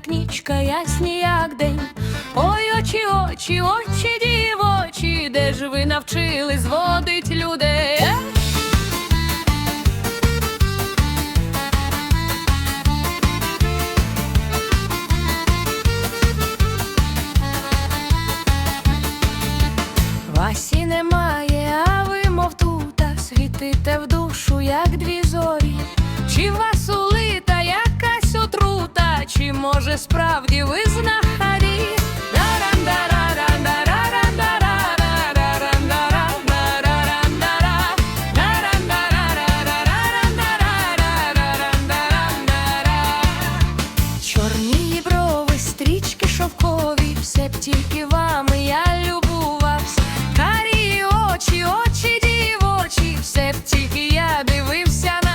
як нічка, ясні, як день. Ой, очі, очі, очі, дівочі, де ж ви навчили зводить людей? Може справді ви знахарі? Чорні брови, стрічки шовкові, все б тільки вами я любувавсь. Карі очі, очі дівочі, все б тільки я дивився на